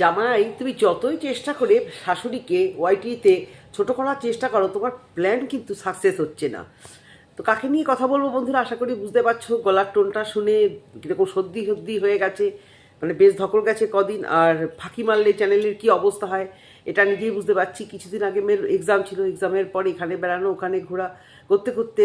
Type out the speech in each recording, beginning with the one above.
জামাই, তুমি যতই চেষ্টা করে শাশুড়িকে ওয়াইটিতে ছোট করার চেষ্টা করো, তোমার প্ল্যান কিন্তু সাকসেস হচ্ছে না। তো কাকে নিয়ে কথা বলব বন্ধুরা? আশা করি বুঝতে পারছ, গলার টোনটা শুনে কীরকম সর্দি সর্দি হয়ে গেছে মানে বেশ ধকল গেছে কদিন, আর ফাঁকি মারলে চ্যানেলের কি অবস্থা হয়, এটা নিজেই বুঝতে পারছি। কিছুদিন আগে মেয়ের এক্সাম ছিল এক্সামের পর এখানে বেড়ানো, ওখানে ঘোরা, করতে করতে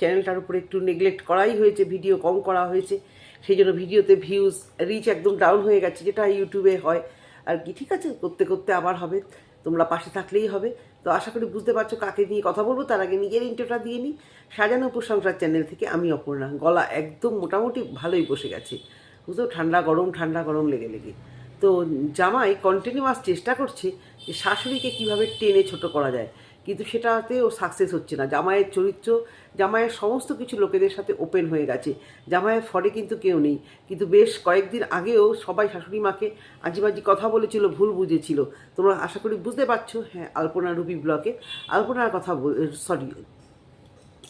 চ্যানেলটার উপরে একটু নেগলেক্ট করাই হয়েছে ভিডিও কম করা হয়েছে। সেই জন্য ভিডিওতে ভিউজ রিচ একদম ডাউন হয়ে গেছে, যেটা ইউটিউবে হয়। আর কি, ঠিক আছে? করতে করতে আবার হবে। তোমরা পাশে থাকলেই হবে। তো আশা করি বুঝতে পারছ কাকে নিয়ে কথা বলব। তার আগে নিজের ইন্টারটা দিয়ে নিই। সাজানো উপসংসার চ্যানেল থেকে আমি অপর্ণা। গলা একদম মোটামুটি ভালোই বসে গেছে। বুঝতো ঠান্ডা গরম ঠান্ডা গরম লেগে লেগে। তো জামাই কন্টিনিউয়াস চেষ্টা করছে যে শাশুড়িকে কীভাবে টেনে ছোট করা যায়। কিন্তু সেটাতেও সাকসেস হচ্ছে না। জামাইয়ের চরিত্র, জামাইয়ের সমস্ত কিছু লোকেদের সাথে ওপেন হয়ে গেছে। জামাইয়ের ফরে কিন্তু কেউ নেই। কিন্তু বেশ কয়েকদিন আগেও সবাই শাশুড়ি মাকে আজিবাজি কথা বলেছিল, ভুল বুঝেছিল। তোমরা আশা করি বুঝতে পারছ। হ্যাঁ আলপনা রুবি ব্লকে আলপনার কথা সরি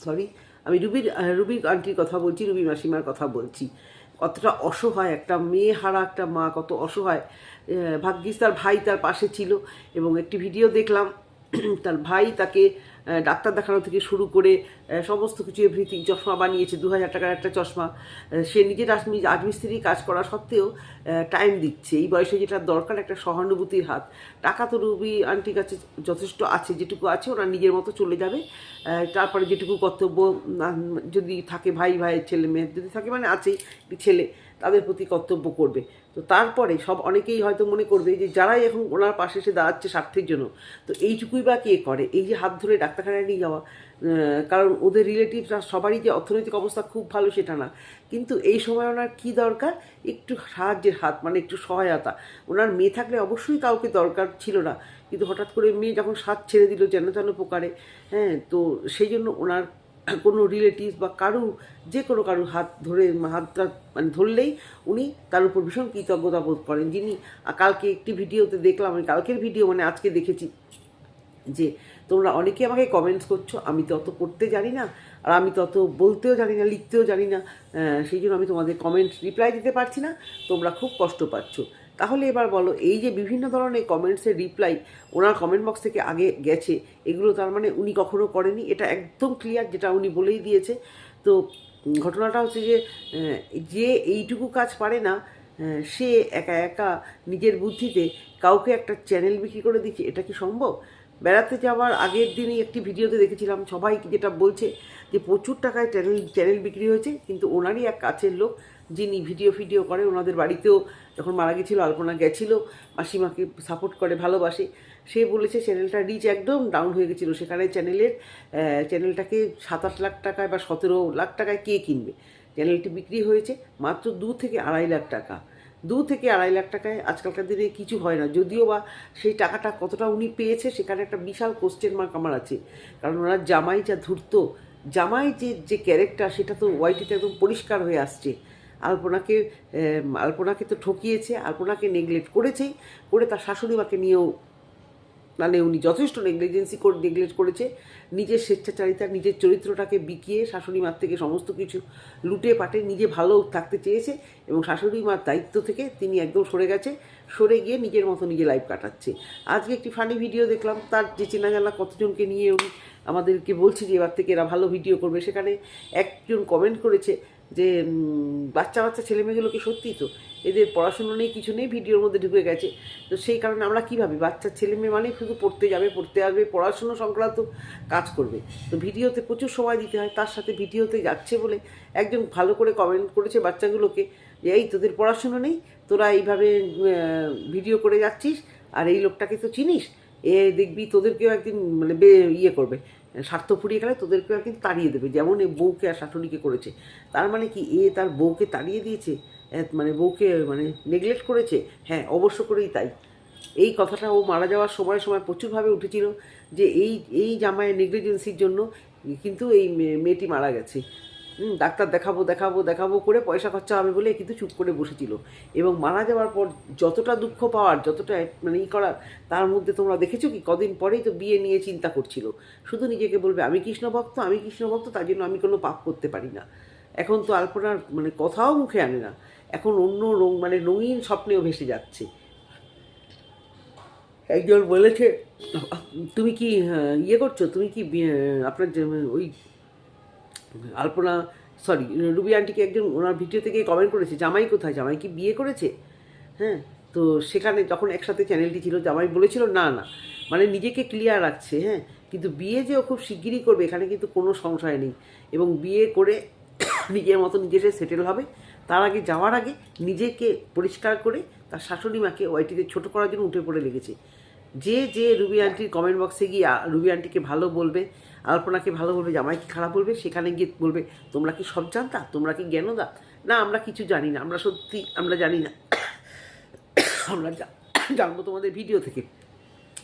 সরি আমি রুবির রুবির আন্টির কথা বলছি, রুবি মাসিমার কথা বলছি। কতটা অসহায় একটা মেয়ে হারা একটা মা, কত অসহায়। ভাগ্যিস তার ভাই তার পাশে ছিল এবং একটি ভিডিও দেখলাম। তার ভাই তাকে ডাক্তার দেখানো থেকে শুরু করে সমস্ত কিছু এভরিথিং চশমা বানিয়েছে, দু হাজার টাকার একটা চশমা। সে নিজের রাজমিস্ত্রি কাজ করা সত্ত্বেও টাইম দিচ্ছে। এই বয়সে যেটা দরকার একটা সহানুভূতির হাত। টাকা তো রুবি আন্টির কাছে যথেষ্ট আছে, যেটুকু আছে, ওরা নিজের মতো চলে যাবে। তারপরে যেটুকু কর্তব্য যদি থাকে ভাই, ভাইয়ের ছেলে মেয়ে যদি থাকে মানে আছেই, ছেলে। তাদের প্রতি কর্তব্য করবে। তো তারপরে সব অনেকেই হয়তো মনে করবে যে যারাই এখন ওনার পাশে এসে দাঁড়াচ্ছে স্বার্থের জন্য, তো এইটুকুই বা কে করে? এই যে হাত ধরে ডাক্তারখানায় নিয়ে যাওয়া কারণ ওদের রিলেটিভরা সবারই যে অর্থনৈতিক অবস্থা খুব ভালো সেটা না। কিন্তু এই সময় ওনার কী দরকার? একটু সাহায্যের হাত মানে একটু সহায়তা। ওনার মেয়ে থাকলে অবশ্যই কাউকে দরকার ছিল না। কিন্তু হঠাৎ করে মেয়ে যখন সাথ ছেড়ে দিল যেন তেন প্রকারে হ্যাঁ তো সেই জন্য ওনার কোনো রিলেটিভ বা কারু যে কোনো কারু হাত ধরে হাতটা মানে ধরলেই উনি তার উপর ভীষণ কৃতজ্ঞতা বোধ করেন। যিনি কালকে একটি ভিডিওতে দেখলাম, আমি কালকের ভিডিও মানে আজকে দেখেছি যে তোমরা অনেকে আমাকে কমেন্টস করছ, আমি তো অত করতে জানি না, আর আমি তো অত বলতেও জানি না, লিখতেও জানি না সেই জন্য আমি তোমাদের কমেন্ট রিপ্লাই দিতে পারছি না, তোমরা খুব কষ্ট পাচ্ছ। তাহলে এবার বলো, এই যে বিভিন্ন ধরনের কমেন্টসের রিপ্লাই ওনার কমেন্ট বক্স থেকে আগে গেছে, এগুলো তার মানে উনি কখনো করেনি এটা একদম ক্লিয়ার যেটা উনি বলেই দিয়েছে। তো ঘটনাটা হচ্ছে যে যে এইটুকু কাজ পারে না সে একা একা নিজের বুদ্ধিতে কাউকে একটা চ্যানেল বিক্রি করে দিচ্ছে, এটা কি সম্ভব? বেড়াতে যাওয়ার আগের দিনই একটি ভিডিওতে দেখেছিলাম, সবাই যেটা বলছে যে প্রচুর টাকায় চ্যানেল চ্যানেল বিক্রি হয়েছে, কিন্তু ওনারই এক কাছের লোক যিনি ভিডিও ফিডিও করে, ওনাদের বাড়িতেও যখন মারা গেছিল, আলপনা গেছিল, মাসিমাকে সাপোর্ট করে, ভালোবাসে, সে বলেছে চ্যানেলটা রিচ একদম ডাউন হয়ে গেছিল। সেখানে চ্যানেলের চ্যানেলটাকে সাত আট লাখ টাকায় বা সতেরো লাখ টাকায় কে কিনবে? চ্যানেলটি বিক্রি হয়েছে মাত্র দু থেকে আড়াই লাখ টাকা। দু থেকে আড়াই লাখ টাকায় আজকালকার দিনে কিছু হয় না। যদিও বা সেই টাকাটা কতটা উনি পেয়েছে, সেখানে একটা বিশাল কোশ্চেন মার্ক আমার আছে। কারণ ওনার জামাই যা ধূর্ত, জামাই যে যে ক্যারেক্টার সেটা তো ওয়াইটিতে একদম পরিষ্কার হয়ে আসছে। আলপনাকে আলপনাকে তো ঠকিয়েছে, আলপনাকে নেগলেক্ট করেছেই করে তার শাশুড়ি মাকে নিয়েও মানে উনি যথেষ্ট নেগলিজেন্সি করে নেগলেক্ট করেছে। নিজের স্বেচ্ছাচারিতা, নিজের চরিত্রটাকে বিকিয়ে শাশুড়ি মার থেকে সমস্ত কিছু লুটে পাটে নিজে ভালো থাকতে চেয়েছে এবং শাশুড়ি মার দায়িত্ব থেকে তিনি একদম সরে গেছে, সরে গিয়ে নিজের মতো নিজে লাইফ কাটাচ্ছে। আজকে একটি ফানি ভিডিও দেখলাম, তার যে চেনা জানা কতজনকে নিয়ে উনি আমাদেরকে বলছে যে এবার থেকে এরা ভালো ভিডিও করবে, সেখানে একজন কমেন্ট করেছে যে বাচ্চা বাচ্চা ছেলেমেয়েগুলো কি সত্যি তো? এদের পড়াশুনো নেই, কিছু নেই, ভিডিওর মধ্যে ঢুকে গেছে। তো সেই কারণে আমরা কী ভাবি? বাচ্চা ছেলে মেয়ে মানেই শুধু পড়তে যাবে, পড়তে আসবে, পড়াশুনো সংক্রান্ত কাজ করবে। তো ভিডিওতে প্রচুর সময় দিতে হয়, তার সাথে ভিডিওতে যাচ্ছে বলে একজন ভালো করে কমেন্ট করেছে বাচ্চাগুলোকে যে, এই তোদের পড়াশুনো নেই, তোরা এইভাবে ভিডিও করে যাচ্ছিস, আর এই লোকটাকে তো চিনিস, এ দেখবি তোদেরকেও একদিন মানে ইয়ে করবে। স্বার্থ ফুরিয়ে গেলে তোদেরকেও কিন্তু তাড়িয়ে দেবে, যেমন এ বউকে আর শাশুড়িকে করেছে। তার মানে কি, এ তার বউকে তাড়িয়ে দিয়েছে মানে বউকে মানে নেগলেক্ট করেছে? হ্যাঁ অবশ্য করেই তাই। এই কথাটা ও মারা যাওয়ার সময় সময় প্রচুরভাবে উঠেছিল যে এই এই জামায় নেগলিজেন্সির জন্য কিন্তু এই মেয়েটি মারা গেছে। ডাক্তার দেখাবো দেখাবো দেখাবো করে পয়সা খরচা হবে বলে কিন্তু চুপ করে বসেছিল। এবং মারা যাওয়ার পর যতটা দুঃখ পাওয়ার, যতটা মানে ই করার, তার মধ্যে তোমরা দেখেছ কি? কদিন পরেই তো বিয়ে নিয়ে চিন্তা করছিল। শুধু নিজেকে বলবে, আমি কৃষ্ণ ভক্ত আমি কৃষ্ণ ভক্ত তার জন্য আমি কোনো পাপ করতে পারি না। এখন তো আলপনার মানে কথাও মুখে আনে না। এখন অন্য রং মানে রঙিন স্বপ্নেও ভেসে যাচ্ছে। একজন বলেছে, তুমি কি ইয়ে করছ? তুমি কি আপনার ওই আলপনা সরি রুবি আন্টিকে একজন ওনার ভিডিও থেকে কমেন্ট করেছে, জামাই কোথায়? জামাই কি বিয়ে করেছে? হ্যাঁ তো সেখানে যখন একসাথে চ্যানেলটি ছিল, জামাই বলেছিল, না না। মানে নিজেকে ক্লিয়ার রাখছে হ্যাঁ। কিন্তু বিয়ে যে ও খুব শিগগিরই করবে, এখানে কিন্তু কোনো সংশয় নেই। এবং বিয়ে করে নিজের মতো নিজে সে সেটেল হবে। তার আগে যাওয়ার আগে নিজেকে পরিষ্কার করে তার শাশুড়ি মাকে ওয়াইটিতে ছোটো করার জন্য উঠে পড়ে লেগেছে। যে যে রুবি আন্টির কমেন্ট বক্সে গিয়ে রুবি আন্টিকে ভালো বলবে আলপনাকে ভালো বলবে জামাইকে খারাপ বলবে, সেখানে গিয়ে বলবে, তোমরা কি সব জানতা? তোমরা কি জ্ঞানদা না, আমরা কিছু জানি না, আমরা সত্যি, আমরা জানি না। আমরা জানব তোমাদের ভিডিও থেকে।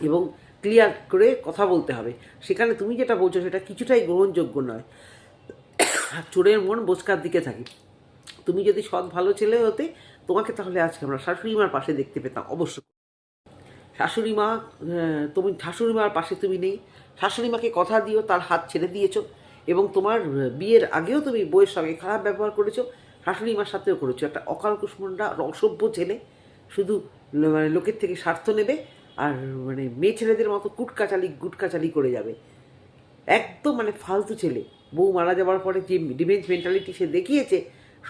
এবং ক্লিয়ার করে কথা বলতে হবে। সেখানে তুমি যেটা বলছো, সেটা কিছুটাই গ্রহণযোগ্য নয়। চোরের মন বোচকার দিকে থাকে। তুমি যদি সৎ ভালো ছেলে হতে, তোমাকে তাহলে আজকে আমরা শাশুড়ি মার পাশে দেখতে পেতাম, অবশ্যই। শাশুড়ি মা তুমি শাশুড়ি মার পাশে তুমি নেই। শাশুড়ি মাকে কথা দিও, তার হাত ছেড়ে দিয়েছ। এবং তোমার বিয়ের আগেও তুমি বইয়ের সঙ্গে খারাপ ব্যবহার করেছ শাশুড়ি মার সাথেও করেছ। একটা অকাল কুষ্মণ্ডা অসভ্য ছেলে। শুধু মানে লোকের থেকে স্বার্থ নেবে আর মানে মেয়ে ছেলেদের মতো কুটকাচালি, গুটকাচালি করে যাবে। একদম মানে ফালতু ছেলে। বউ মারা যাওয়ার পরে যে ডিমেন্স মেন্টালিটি সে দেখিয়েছে,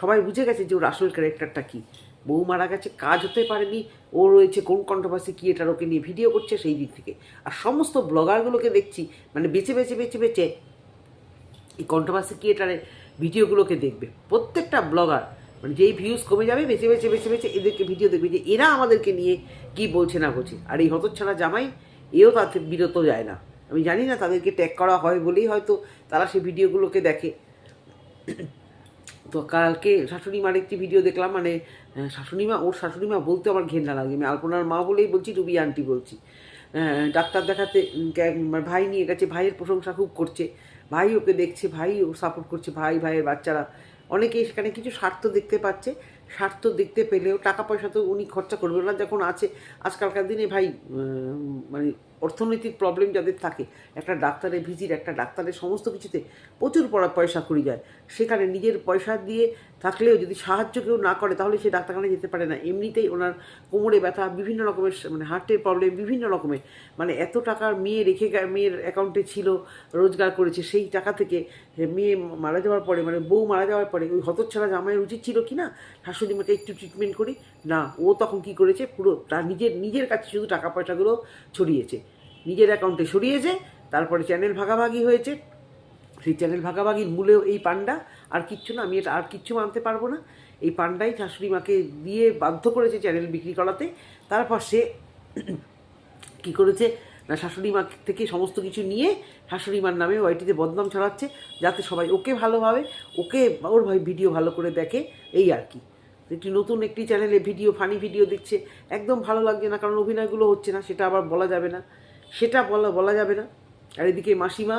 সবাই বুঝে গেছে যে ওর আসল ক্যারেক্টারটা কী। বউ মারা গেছে কাজ হতে পারেনি, ও রয়েছে কোন কন্ট্রোভার্সি কী এটার ওকে নিয়ে ভিডিও করছে সেই দিক থেকে। আর সমস্ত ব্লগারগুলোকে দেখছি মানে বেছে বেছে বেছে বেছে এই কন্ট্রোভার্সি ক্রিয়েটারের ভিডিওগুলোকে দেখবে। প্রত্যেকটা ব্লগার মানে যেই ভিউজ কমে যাবে, বেছে বেছে বেছে বেছে এদেরকে ভিডিও দেখবে যে এরা আমাদেরকে নিয়ে কি বলছে না বলছে। আর এই হতচ্ছাড়া জামাই, এও তাতে বিরত যায় না। আমি জানি না তাদেরকে ট্যাগ করা হয় বলেই হয়তো তারা সেই ভিডিওগুলোকে দেখে। তো কালকে শাশুড়ি মার একটি ভিডিও দেখলাম মানে আহ, শাশুড়ি মা ওর শাশুড়ি মা বলতে আমার ঘেন্না লাগে। আমি আলপনার মা বলেই বলছি রুবি আন্টি বলছি। ডাক্তার দেখাতে মানে ভাই নিয়ে গেছে ভাইয়ের প্রশংসা খুব করছে। ভাই ওকে দেখছে ভাই ও সাপোর্ট করছে ভাই ভাইয়ের বাচ্চারা। অনেকেই সেখানে কিছু স্বার্থ দেখতে পাচ্ছে। স্বার্থ দেখতে পেলেও টাকা পয়সা তো উনি খরচা করবে না যখন আছে। আজকালকার দিনে ভাই মানে অর্থনৈতিক প্রবলেম যাদের থাকে, একটা ডাক্তারের ভিজিট একটা ডাক্তারের সমস্ত কিছুতে প্রচুর পড়া পয়সা করি যায়। সেখানে নিজের পয়সা দিয়ে থাকলেও যদি সাহায্য কেউ না করে, তাহলে সে ডাক্তারখানায় যেতে পারে না। এমনিতেই ওনার কোমরে ব্যথা, বিভিন্ন রকমের মানে হার্টের প্রবলেম বিভিন্ন রকমের। মানে এত টাকার মেয়ে রেখে মেয়ের অ্যাকাউন্টে ছিল, রোজগার করেছে, সেই টাকা থেকে মেয়ে মারা যাওয়ার পরে মানে বউ মারা যাওয়ার পরে ওই হতচ্ছাড়া জামাইয়ের উচিত ছিল কি না? শাশুড়ি মাকে একটু ট্রিটমেন্ট করি। না, ও তখন কি করেছে? পুরো তার নিজের নিজের কাছে শুধু টাকা পয়সাগুলো ছড়িয়েছে। নিজের অ্যাকাউন্টে সরিয়েছে তারপরে চ্যানেল ভাগাভাগি হয়েছে। সেই চ্যানেল ভাগাভাগির মূলেও এই পান্ডা, আর কিচ্ছু না, আমি এটা আর কিচ্ছু মানতে পারব না। এই পান্ডাই শাশুড়ি মাকে দিয়ে বাধ্য করেছে চ্যানেল বিক্রি করাতে। তারপর সে কি করেছে? না, শাশুড়ি মা থেকে সমস্ত কিছু নিয়ে শাশুড়ি মার নামে ওয়াইটিতে বদনাম ছড়াচ্ছে, যাতে সবাই ওকে ভালোভাবে, ওকে ওর ভাই ভিডিও ভালো করে দেখে, এই আর কি। একটি নতুন একটি চ্যানেলে ভিডিও ফানি ভিডিও দিচ্ছে একদম ভালো লাগছে না, কারণ অভিনয়গুলো হচ্ছে না, সেটা আবার বলা যাবে না। সেটা বলা বলা যাবে না। আর এদিকে মাসিমা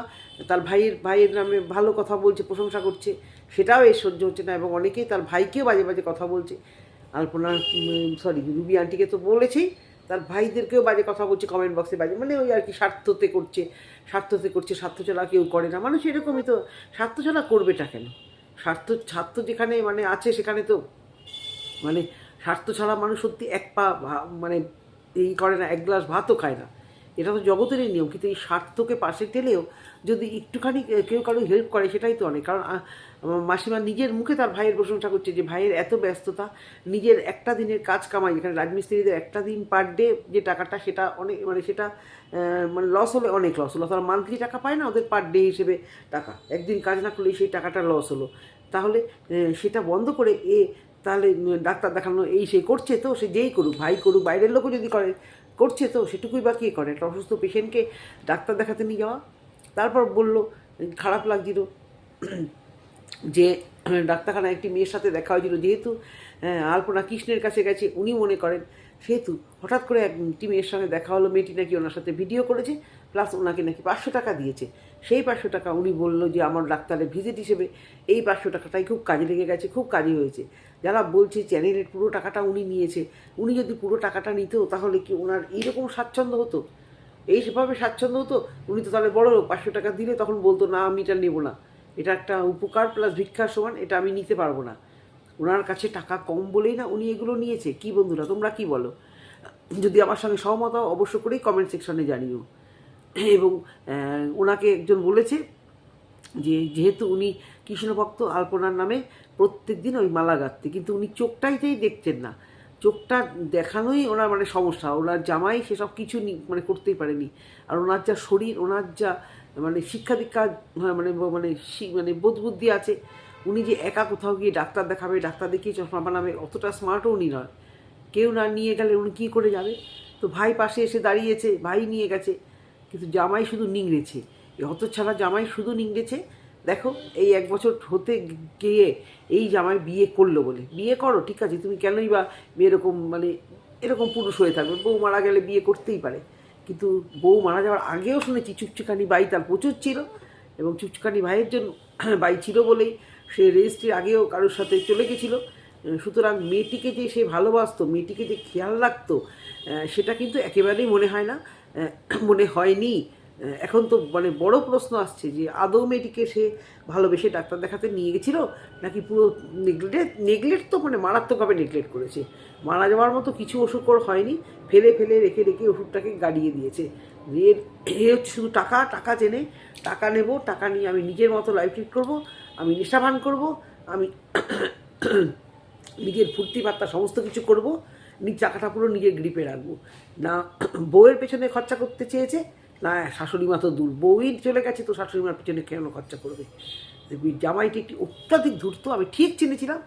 তার ভাইয়ের ভাইয়ের নামে ভালো কথা বলছে, প্রশংসা করছে। সেটাও এর সহ্য হচ্ছে না এবং অনেকেই তার ভাইকেও বাজে বাজে কথা বলছে। আলপনা সরি রুবি আন্টিকে তো বলেছেই, তার ভাইদেরকেও বাজে কথা বলছে কমেন্ট বক্সে বাজে। মানে ওই আর কি স্বার্থতে করছে স্বার্থতে করছে স্বার্থ ছাড়া কেউ করে না। মানুষ এরকমই তো স্বার্থ ছাড়া করবেটা কেন? স্বার্থ স্বার্থ যেখানে মানে আছে সেখানে তো মানে স্বার্থ ছাড়া মানুষ সত্যি এক পা মানে এই করে না, এক গ্লাস ভাতও খায় না। এটা তো জগতেরই নিয়ম, কিন্তু এই স্বার্থকে পাশে ঠেলেও যদি একটুখানি কেউ কারও হেল্প করে, সেটাই তো অনেক। কারণ মাসিমা নিজের মুখে তার ভাইয়ের প্রশংসা করছে যে, ভাইয়ের এত ব্যস্ততা, নিজের একটা দিনের কাজ কামাই, যেখানে রাজমিস্ত্রিদের একটা দিন পার ডে যে টাকাটা, সেটা অনেক মানে সেটা মানে লস হলে অনেক লস হলো। তারা মান্থলি টাকা পায় না ওদের পার ডে হিসেবে টাকা। একদিন কাজ না করলে সেই টাকাটা লস হলো। তাহলে সেটা বন্ধ করে এ, তাহলে, ডাক্তার দেখানো, এই সে করছে তো, সে যেই করুক, ভাই করুক, বাইরের লোকও যদি করে করছে তো সেটুকুই বা কী করে? একটা অসুস্থ পেশেন্টকে ডাক্তার দেখাতে নিয়ে যাওয়া। তারপর বলল খারাপ লাগছিল যে ডাক্তারখানায় একটি মেয়ের সাথে দেখা হয়েছিল। যেহেতু আহ, আলপনা কৃষ্ণের কাছে গেছে উনি মনে করেন সেহেতু হঠাৎ করে একটি মেয়ের সঙ্গে দেখা হলো মেয়েটি নাকি ওনার সাথে ভিডিও করেছে প্লাস ওনাকে নাকি পাঁচশো টাকা দিয়েছে। সেই পাঁচশো টাকা উনি বলল যে, আমার ডাক্তারের ভিজিট হিসেবে এই পাঁচশো টাকাটাই খুব কাজে লেগে গেছে, খুব কাজে হয়েছে। যারা বলছে চ্যানেলের পুরো টাকাটা উনি নিয়েছে, উনি যদি পুরো টাকাটা নিত তাহলে কি ওনার এইরকম স্বাচ্ছন্দ্য হতো? এই সেভাবে স্বাচ্ছন্দ্য হতো? উনি তো তাহলে বড় পাঁচশো টাকা দিলে তখন বলতো, না, আমি এটা নেব না। এটা একটা উপকার প্লাস ভিক্ষার সমান, এটা আমি নিতে পারব না। ওনার কাছে টাকা কম বলেই না উনি এগুলো নিয়েছে। কি বন্ধুরা, তোমরা কি বলো? যদি আমার সঙ্গে সহমত অবশ্য করেই কমেন্ট সেকশনে জানিও। এবং ওনাকে একজন বলেছে যে যেহেতু উনি কৃষ্ণভক্ত আলপনার নামে প্রত্যেক দিন ওই মালা গাঁথতে কিন্তু উনি চোখটাইতেই দেখতেন না। চোখটা দেখানোই ওনার মানে সমস্যা। ওনার জামাই সেসব কিছু মানে করতেই পারেনি। আর ওনার যা শরীর ওনার যা মানে শিক্ষা দীক্ষা হ্যাঁ, মানে মানে মানে বোধ বুদ্ধি আছে উনি যে একা কোথাও গিয়ে ডাক্তার দেখাবে ডাক্তার দেখিয়ে চশমা বানাবে অতটা স্মার্টও উনি নয়। কেউ না নিয়ে গেলে উনি কী করে যাবে? তো ভাই পাশে এসে দাঁড়িয়েছে ভাই নিয়ে গেছে। কিন্তু জামাই শুধু নিংড়েছে। এই হতছাড়া জামাই শুধু নিংড়েছে। দেখো, এই এক বছর হতে গিয়ে এই জামাই বিয়ে করল বলে। বিয়ে করো, ঠিক আছে, তুমি কেনই বা এরকম মানে এরকম পুরুষ হয়ে থাকবে। বউ মারা গেলে বিয়ে করতেই পারে। কিন্তু বউ মারা যাওয়ার আগেও শুনেছি চুকচুকানি বাই তার প্রচুর ছিল এবং চুকচুকানি ভাইয়ের জন্য বাই ছিল বলেই সে রেজিস্ট্রির আগেও কারোর সাথে চলে গেছিল। সুতরাং মেয়েটিকে যে সে ভালোবাসতো, মেয়েটিকে যে খেয়াল রাখতো সেটা কিন্তু একেবারেই মনে হয় না। মনে হয়নি। এখন তো মানে বড় প্রশ্ন আসছে যে আদৌ মেয়েটিকে সে ভালোবেসে ডাক্তার দেখাতে নিয়ে গেছিল নাকি পুরো নেগলেট নেগলেট তো মানে মারাত্মকভাবে নেগলেট করেছে। মারা যাওয়ার মতো কিছু ওষুধ অসুখকর হয়নি, ফেলে ফেলে, রেখে রেখে ওষুধটাকে গাড়িয়ে দিয়েছে। এর এ হচ্ছে শুধু টাকা টাকা চেনে টাকা নেব, টাকা নিয়ে আমি নিজের মতো লাইফ লিড করব, আমি নেশাভান করব, আমি নিজের ফুর্তি বার্তা সমস্ত কিছু করব টাকাটা পুরো নিজের গ্রিপে রাখব। না, বউয়ের পেছনে খরচা করতে চেয়েছে, না শাশুড়ি মা তো দূর। বউই চলে গেছে তো শাশুড়ি মার পেছনে কেন খরচা করবে? দেখবি, জামাইটি একটি অত্যাধিক ধূর্ত, আমি ঠিক চিনেছিলাম।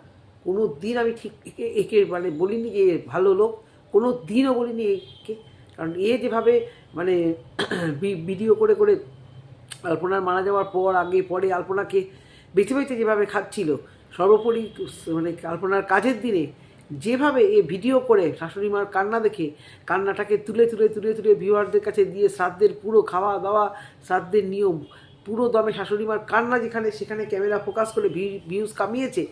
কোনো দিন আমি ঠিক একে একে মানে বলিনি যে ভালো লোক, কোনো দিনও বলিনি একে। কারণ এ যেভাবে মানে ভিডিও করে করে আলপনার মারা যাওয়ার পর, আগে, পরে আলপনাকে বেছে বেছে যেভাবে খাচ্ছিল, সর্বোপরি মানে আলপনার কাজের দিনে যেভাবে এ ভিডিও করে শাশুড়ি মার কান্না দেখে কান্নাটাকে তুলে তুলে তুলে তুলে ভিউয়ারদের কাছে দিয়ে শ্রাদ্ধের পুরো খাওয়া দাওয়া, শ্রাদ্ধের নিয়ম, পুরো দমে শাশুড়ি মার কান্না যেখানে সেখানে ক্যামেরা ফোকাস করে ভিউজ কামিয়েছে,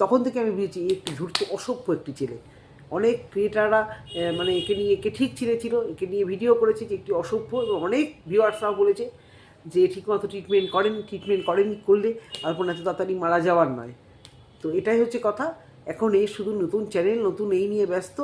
তখন থেকে আমি বুঝেছি একটি ধূর্ত অসভ্য একটি ছেলে। অনেক ক্রিয়েটাররা মানে একে নিয়ে, একে ঠিক চিনেছিল, একে নিয়ে ভিডিও করেছে যে একটি অসভ্য এবং অনেক ভিউয়ার্সরাও বলেছে যে ঠিকমতো ট্রিটমেন্ট করেন ট্রিটমেন্ট করেন করলে আলপনা এত তাড়াতাড়ি মারা যাওয়ার নয়। তো এটাই হচ্ছে কথা। এখন এই শুধু নতুন চ্যানেল নতুন এই নিয়ে ব্যস্ত।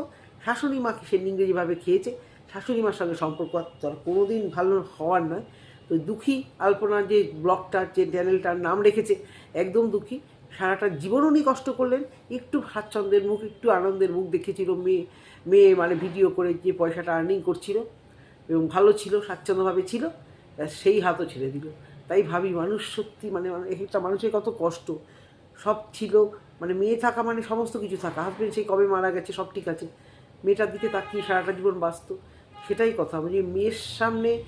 শাশুড়ি মাকে সে ইংরেজিভাবে খেয়েছে? শাশুড়ি মার সঙ্গে সম্পর্ক তার কোনো দিন ভালো হওয়ার নয়। তো দুঃখী আলপনার যে ব্লগটার, যে চ্যানেলটার নাম রেখেছে, একদম দুঃখী। সারাটা জীবন উনি কষ্ট করলেন। একটু স্বাচ্ছন্দ্যের মুখ, একটু আনন্দের মুখ দেখেছিল মেয়ে মেয়ে মানে ভিডিও করে যে পয়সাটা আর্নিং করছিল এবং ভালো ছিল, স্বাচ্ছন্দ্যভাবে ছিল সেই হাতও ছেড়ে দিল। তাই ভাবি মানুষ সত্যি মানে এক একটা মানুষের কত কষ্ট। সব ছিল মানে মেয়ে থাকা মানে সমস্ত কিছু থাকা। হাজবেন্ড সেই কবে মারা গেছে সব ঠিক আছে। মেয়েটার দিকে তাকিয়ে সারাটা জীবন বাঁচত। সেটাই কথা। মানে মেয়ের সামনে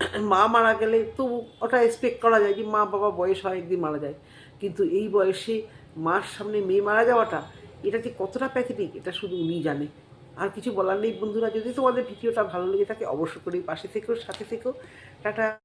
মা মারা গেলে তো ওটা এক্সপেক্ট করা যায় যে মা বাবা বয়স হয়, একদিন মারা যায়। কিন্তু এই বয়সে মার সামনে মেয়ে মারা যাওয়াটা, এটা যে কতটা প্যাথেটিক এটা শুধু উনি জানে। আর কিছু বলার নেই বন্ধুরা। যদি তোমাদের ভিডিওটা ভালো লেগে থাকে অবশ্য করেই পাশে থেকেও, সাথে থেকেও। টাটা।